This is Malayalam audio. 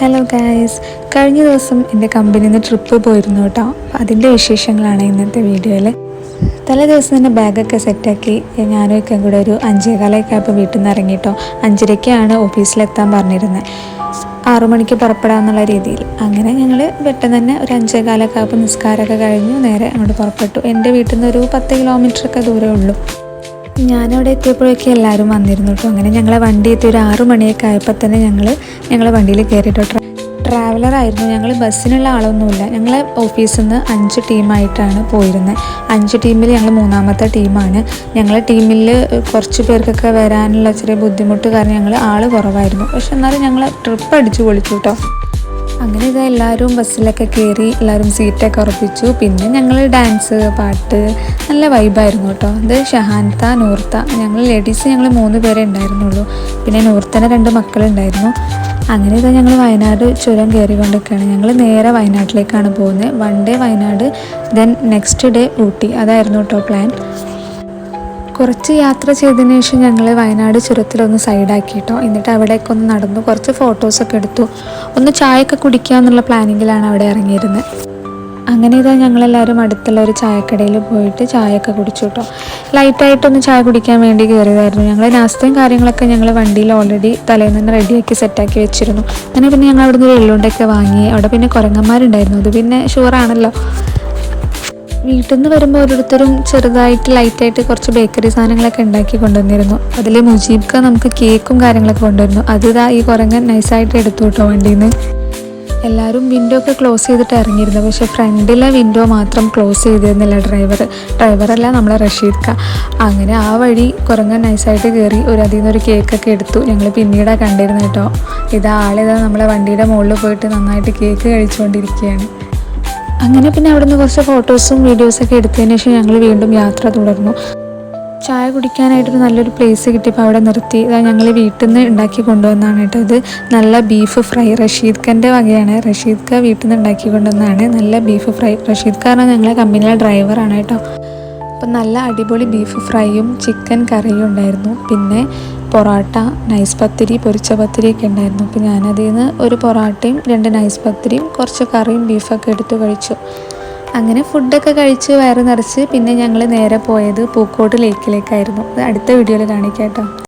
ഹലോ ഗായ്സ് കഴിഞ്ഞ ദിവസം എന്റെ കമ്പനിയിൽ നിന്ന് ട്രിപ്പ് പോയിരുന്നു കേട്ടോ അതിന്റെ വിശേഷങ്ങളാണ് ഇന്നത്തെ വീഡിയോയിൽ തലേ ദിവസം തന്നെ ബാഗൊക്കെ സെറ്റാക്കി ഞാനും ഒക്കെ കൂടെ ഒരു അഞ്ചേകാലൊക്കെ ആയപ്പോൾ വീട്ടിൽ നിന്ന് ഇറങ്ങിയിട്ടോ അഞ്ചരയ്ക്കാണ് ഓഫീസിലെത്താൻ പറഞ്ഞിരുന്നത് ആറു മണിക്ക് പുറപ്പെടാമെന്നുള്ള രീതിയിൽ. അങ്ങനെ ഞങ്ങൾ പെട്ടെന്ന് തന്നെ ഒരു അഞ്ചേകാലൊക്കെ ആയപ്പോൾ നിസ്കാരമൊക്കെ കഴിഞ്ഞു. നേരെ അങ്ങോട്ട് പുറപ്പെട്ടു. എന്റെ വീട്ടിൽ നിന്ന് ഒരു പത്ത് കിലോമീറ്ററൊക്കെ ദൂരമേ ഉള്ളൂ. ഞാനവിടെ എത്തിയപ്പോഴൊക്കെ എല്ലാവരും വന്നിരുന്നു കേട്ടോ. അങ്ങനെ ഞങ്ങളെ വണ്ടി എത്തി. ഒരു ആറു മണിയൊക്കെ ആയപ്പോൾ തന്നെ ഞങ്ങൾ ഞങ്ങളെ വണ്ടിയിൽ കയറിയിട്ടോ. ട്രാവലർ ആയിരുന്നു. ഞങ്ങൾ ബസ്സിനുള്ള ആളൊന്നുമില്ല. ഞങ്ങൾ ഓഫീസിൽ നിന്ന് അഞ്ച് ടീമായിട്ടാണ് പോയിരുന്നത് അഞ്ച് ടീമിൽ ഞങ്ങൾ മൂന്നാമത്തെ ടീമാണ്. ഞങ്ങളെ ടീമിൽ കുറച്ച് പേർക്കൊക്കെ വരാനുള്ള ചെറിയ ബുദ്ധിമുട്ട് കാരണം ഞങ്ങൾ ആൾ കുറവായിരുന്നു. പക്ഷെ എന്നാലും ഞങ്ങൾ ട്രിപ്പ് അടിച്ചു പൊളിച്ചു കേട്ടോ. അങ്ങനെ ഇതാ എല്ലാവരും ബസ്സിലൊക്കെ കയറി എല്ലാവരും സീറ്റൊക്കെ ഉറപ്പിച്ചു. പിന്നെ ഞങ്ങൾ ഡാൻസ് പാട്ട് നല്ല വൈബായിരുന്നു കേട്ടോ. ഇത് ഷഹാൻത നൂർത്ത ഞങ്ങൾ ലേഡീസ് ഞങ്ങൾ മൂന്ന് പേരെ ഉണ്ടായിരുന്നുള്ളൂ. പിന്നെ നൂർത്തന രണ്ട് മക്കളുണ്ടായിരുന്നു. അങ്ങനെ ഇതാ ഞങ്ങൾ വയനാട് ചുരം കയറിക്കൊണ്ടൊക്കെയാണ് ഞങ്ങൾ നേരെ വയനാട്ടിലേക്കാണ് പോകുന്നത്. One day Wayanad then next day Ooty. അതായിരുന്നു കേട്ടോ പ്ലാൻ കുറച്ച് യാത്ര ചെയ്തതിന് ശേഷം ഞങ്ങൾ വയനാട് ചുരത്തിലൊന്ന് സൈഡാക്കിയിട്ടോ. എന്നിട്ട് അവിടേക്ക് ഒന്ന് നടന്നു. കുറച്ച് ഫോട്ടോസൊക്കെ എടുത്തു. ഒന്ന് ചായയൊക്കെ കുടിക്കുക എന്നുള്ള പ്ലാനിങ്ങിലാണ് അവിടെ ഇറങ്ങിയിരുന്നത് അങ്ങനെ ഇതാ ഞങ്ങളെല്ലാവരും അടുത്തുള്ള ഒരു ചായക്കടയിൽ പോയിട്ട് ചായയൊക്കെ കുടിച്ചു കേട്ടോ ലൈറ്റായിട്ടൊന്ന് ചായ കുടിക്കാൻ വേണ്ടി കയറിയതായിരുന്നു ഞങ്ങൾ നാസ്തയും കാര്യങ്ങളൊക്കെ ഞങ്ങൾ വണ്ടിയിൽ ഓൾറെഡി തലേന്ന് തന്നെ റെഡിയാക്കി സെറ്റാക്കി വെച്ചിരുന്നു. അങ്ങനെ പിന്നെ ഞങ്ങൾ അവിടുന്ന് ഒരു എള്ളുണ്ടൊക്കെ വാങ്ങി. അവിടെ പിന്നെ കുരങ്ങന്മാരുണ്ടായിരുന്നു. അത് പിന്നെ ഷുവറാണല്ലോ വീട്ടിൽ നിന്ന് വരുമ്പോൾ ഓരോരുത്തരും ചെറുതായിട്ട് ലൈറ്റായിട്ട് കുറച്ച് ബേക്കറി സാധനങ്ങളൊക്കെ ഉണ്ടാക്കി കൊണ്ടുവന്നിരുന്നു. അതിൽ മുജീബ്ക്ക നമുക്ക് കേക്കും കാര്യങ്ങളൊക്കെ കൊണ്ടുവരുന്നു. അത് ഇതാ ഈ കുരങ്ങൻ നൈസായിട്ട് എടുത്തു കേട്ടോ വണ്ടിയിൽ നിന്ന് എല്ലാവരും വിൻഡോ ഒക്കെ ക്ലോസ് ചെയ്തിട്ട് ഇറങ്ങിയിരുന്നു. പക്ഷെ ഫ്രണ്ടിലെ വിൻഡോ മാത്രം ക്ലോസ് ചെയ്തിരുന്നില്ല. ഡ്രൈവർ ഡ്രൈവറല്ല നമ്മളെ റഷീദ്ക്ക അങ്ങനെ ആ വഴി കുരങ്ങൻ നൈസായിട്ട് കയറി ഒരു അതിൽ നിന്നൊരു കേക്കൊക്കെ എടുത്തു. ഞങ്ങൾ പിന്നീടാണ് കണ്ടിരുന്നു കേട്ടോ. ഇതാ ആളിതാ നമ്മളെ വണ്ടിയുടെ മുകളിൽ പോയിട്ട് നന്നായിട്ട് കേക്ക് കഴിച്ചുകൊണ്ടിരിക്കുകയാണ്. അങ്ങനെ പിന്നെ അവിടുന്ന് കുറച്ച് ഫോട്ടോസും വീഡിയോസൊക്കെ എടുത്തതിന് ശേഷം ഞങ്ങൾ വീണ്ടും യാത്ര തുടർന്നു. ചായ കുടിക്കാനായിട്ടൊരു നല്ലൊരു പ്ലേസ് കിട്ടിയപ്പോൾ അവിടെ നിർത്തി. ഇതാ ഞങ്ങൾ വീട്ടിൽ നിന്ന് ഉണ്ടാക്കി കൊണ്ടുവന്നതാണ് കേട്ടോ ഇത്. നല്ല ബീഫ് ഫ്രൈ റഷീദ് ഖന്റെ വകയാണ്. റഷീദ് ഖ വീട്ടിൽ നിന്ന് ഉണ്ടാക്കി കൊണ്ടുവന്നതാണ്. നല്ല ബീഫ് ഫ്രൈ റഷീദ് ഖാൻ ഞങ്ങളെ കമ്പനിയിലെ ഡ്രൈവറാണ് കേട്ടോ. അപ്പം നല്ല അടിപൊളി ബീഫ് ഫ്രൈയും ചിക്കൻ കറിയും ഉണ്ടായിരുന്നു. പിന്നെ പൊറോട്ട നൈസ് പത്തിരി പൊരിച്ച പത്തിരിയൊക്കെ ഉണ്ടായിരുന്നു. അപ്പോൾ ഞാനതിൽ നിന്ന് ഒരു പൊറോട്ടയും രണ്ട് നൈസ് പത്തിരിയും കുറച്ച് കറിയും ബീഫൊക്കെ എടുത്ത് കഴിച്ചു. അങ്ങനെ ഫുഡൊക്കെ കഴിച്ച് വയറ് നിറച്ച് പിന്നെ ഞങ്ങൾ നേരെ പോയത് പൂക്കോട് ലേക്കിലേക്കായിരുന്നു അത് അടുത്ത വീഡിയോയിൽ കാണിക്കാം കേട്ടോ.